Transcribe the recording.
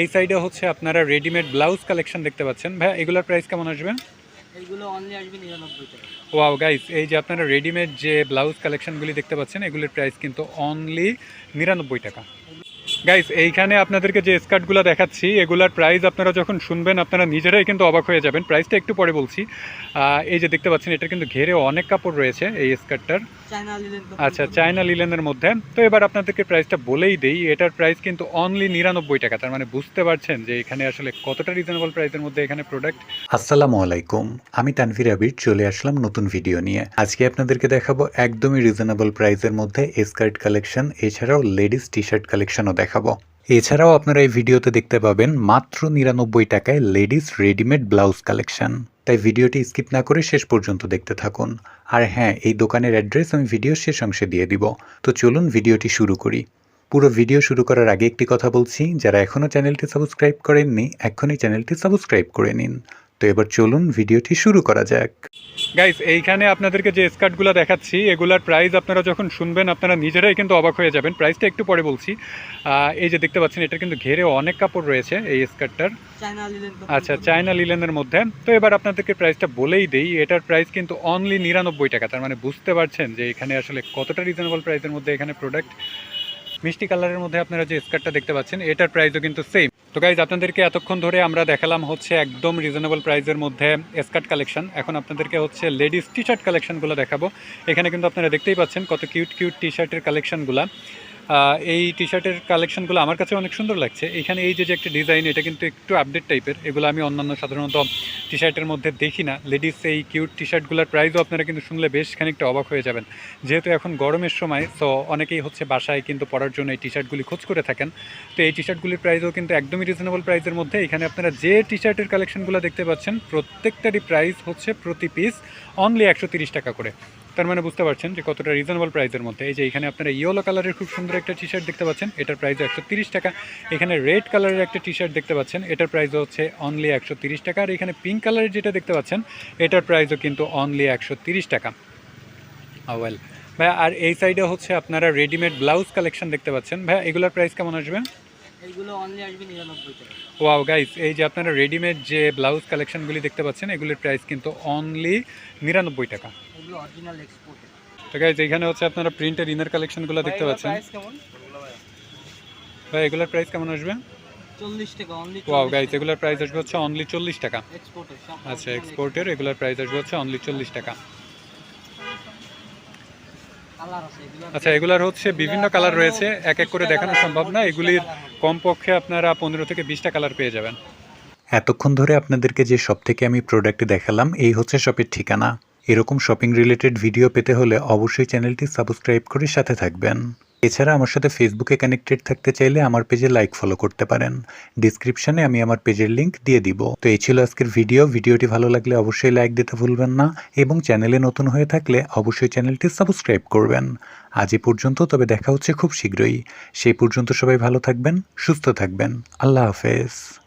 এই সাইডে হচ্ছে আপনারা রেডিমেড ব্লাউজ কালেকশন দেখতে পাচ্ছেন। ভাই এগুলোর প্রাইস কেমন আসবে? এইগুলো অনলি আসবে নিরানব্বই টাকা। ওয়াও গাইস এই যে আপনারা রেডিমেড যে ব্লাউজ কালেকশনগুলি দেখতে পাচ্ছেন এগুলির প্রাইস কিন্তু অনলি নিরানব্বই টাকা। গাইস এইখানে আপনাদেরকে যে স্কার্টগুলো দেখাচ্ছি এগুলার প্রাইস আপনারা যখন শুনবেন আপনারা নিজেরাই কিন্তু অবাক হয়ে যাবেন। প্রাইসটা একটু পরে বলছি। আহ, এই যে দেখতে পাচ্ছেন এটা কিন্তু ঘেরে অনেক কাপড় রয়েছে এই স্কার্টটার চায়না লিলেন আচ্ছা চায়না লিলেনের মধ্যে। তো এবার আপনাদেরকে প্রাইসটা বলেই দেই এটার প্রাইস কিন্তু অনলি নিরানব্বই টাকা। তার মানে বুঝতে পারছেন যে এখানে আসলে কতটা রিজনেবল প্রাইসের মধ্যে এখানে প্রোডাক্ট আসসালামু আলাইকুম আমি তানভীর আবির চলে আসলাম নতুন ভিডিও নিয়ে। আজকে আপনাদেরকে দেখাবো একদমই রিজনেবল প্রাইসের মধ্যে স্কার্ট কালেকশন এছাড়াও লেডিস টি শার্ট কালেকশনও দেখাবো। এছাড়াও আপনারা এই ভিডিওতে দেখতে পাবেন মাত্র নিরানব্বই টাকায় লেডিস রেডিমেড ব্লাউজ কালেকশন। তাই ভিডিওটি স্কিপ না করে শেষ পর্যন্ত দেখতে থাকুন। আর হ্যাঁ এই দোকানের অ্যাড্রেস আমি ভিডিও শেষ অংশে দিয়ে দিব। তো চলুন ভিডিওটি শুরু করি। পুরো ভিডিও শুরু করার আগে একটি কথা বলছি, যারা এখনও চ্যানেলটি সাবস্ক্রাইব করেননি এখনই চ্যানেলটি সাবস্ক্রাইব করে নিন। তো এবার চলুন ভিডিওটি শুরু করা যাক। গাইস এইখানে আপনাদেরকে যে স্কার্টগুলো দেখাচ্ছি এগুলার প্রাইস আপনারা যখন শুনবেন আপনারা নিজেরাই কিন্তু অবাক হয়ে যাবেন। প্রাইসটা একটু পরে বলছি। আহ, এই যে দেখতে পাচ্ছেন এটা কিন্তু ঘেরে অনেক কাপড় রয়েছে এই স্কার্টটার আচ্ছা চায়না লিলেনের মধ্যে। তো এবার আপনাদেরকে প্রাইসটা বলেই দেই এটার প্রাইস কিন্তু অনলি নিরানব্বই টাকা। তার মানে বুঝতে পারছেন যে এখানে আসলে কতটা রিজনেবল প্রাইসের মধ্যে এখানে প্রোডাক্ট মিষ্টি কালারের মধ্যে আপনারা যে স্কার্টটা দেখতে পাচ্ছেন, এটার প্রাইসও কিন্তু সেম তো গাইজ আপনাদেরকে এতক্ষণ ধরে আমরা দেখালাম হচ্ছে একদম রিজনেবল প্রাইসের মধ্যে স্কার্ট কালেকশন এখন আপনাদেরকে হচ্ছে লেডিস টি শার্ট কালেকশনগুলো দেখাবো। এখানে কিন্তু আপনারা দেখতেই পাচ্ছেন কত কিউট কিউট টি শার্টের কালেকশনগুলো এই টি শার্টের কালেকশনগুলো আমার কাছে অনেক সুন্দর লাগছে। এখানে এই যে যে একটা ডিজাইন এটা কিন্তু একটু আপডেট টাইপের এগুলো আমি অন্যান্য সাধারণত টি শার্টের মধ্যে দেখি না। লেডিস এই কিউট টি শার্টগুলোর প্রাইসও আপনারা কিন্তু শুনলে বেশ খানিকটা অবাক হয়ে যাবেন। যেহেতু এখন গরমের সময় তো অনেকেই হচ্ছে বাসায় কিন্তু পরার জন্য এই টি শার্টগুলি খোঁজ করে থাকেন। তো এই টি শার্টগুলির প্রাইসও কিন্তু একদমই রিজনেবল প্রাইসের মধ্যে। এখানে আপনারা যে টি শার্টের কালেকশনগুলো দেখতে পাচ্ছেন, প্রত্যেকটারই প্রাইস হচ্ছে প্রতি পিস অনলি একশো টাকা করে। তার মানে বুঝতে পারছেন যে কতটা রিজনেবল প্রাইসের মধ্যে। এই যে এখানে আপনারা ইয়েলো কালারের খুব সুন্দর একটা টি শার্ট দেখতে পাচ্ছেন। এটার প্রাইস একশো টাকা। এখানে রেড কালারের একটা টি শার্ট দেখতে পাচ্ছেন। এটার প্রাইস হচ্ছে অনলি একশো টাকা। আর এখানে পিঙ্ক কালারের যেটা দেখতে পাচ্ছেন, এটার প্রাইসও কিন্তু অনলি একশো টাকা। ওয়েল ভাইয়া, আর এই সাইডে হচ্ছে আপনারা রেডিমেড ব্লাউজ কালেকশন দেখতে পাচ্ছেন। ভাইয়া, এগুলোর প্রাইস কেমন আসবে? এইগুলো অনলি আসবে নিরানব্বই টাকা। ওয়াও গাইস এই যে আপনারা রেডিমেড যে ব্লাউজ কালেকশনগুলি দেখতে পাচ্ছেন এগুলির প্রাইস কিন্তু অনলি নিরানব্বই টাকা। তো গাইজ এখানে হচ্ছে আপনারা প্রিন্টের ইনার কালেকশনগুলো দেখতে পাচ্ছেন। ভাই এগুলোর প্রাইস কেমন আসবে? টাকা ওয়াও গাইজ এগুলোর প্রাইস আসবে হচ্ছে অনলি চল্লিশ টাকা। আচ্ছা এক্সপোর্টের এগুলোর প্রাইস আসবে হচ্ছে অনলি চল্লিশ টাকা। আচ্ছা এগুলার হচ্ছে বিভিন্ন কালার রয়েছে এক এক করে দেখানো সম্ভব না। এগুলির কমপক্ষে আপনারা পনেরো থেকে বিশটা কালার পেয়ে যাবেন। এতক্ষণ ধরে আপনাদেরকে যে সব থেকে আমি প্রোডাক্ট দেখালাম এই হচ্ছে শপের ঠিকানা। এরকম শপিং রিলেটেড ভিডিও পেতে হলে অবশ্যই চ্যানেলটি সাবস্ক্রাইব করে সাথে থাকবেন। এছাড়া আমার সাথে ফেসবুকে কানেক্টেড থাকতে চাইলে আমার পেজে লাইক ফলো করতে পারেন। ডিসক্রিপশনে আমি আমার পেজের লিঙ্ক দিয়ে দিব। তো এই ছিল আজকের ভিডিও ভিডিওটি ভালো লাগলে অবশ্যই লাইক দিতে ভুলবেন না এবং চ্যানেলে নতুন হয়ে থাকলে অবশ্যই চ্যানেলটি সাবস্ক্রাইব করবেন। আজ এ পর্যন্ত, তবে দেখা হচ্ছে খুব শীঘ্রই। সেই পর্যন্ত সবাই ভালো থাকবেন, সুস্থ থাকবেন। আল্লাহ হাফেজ।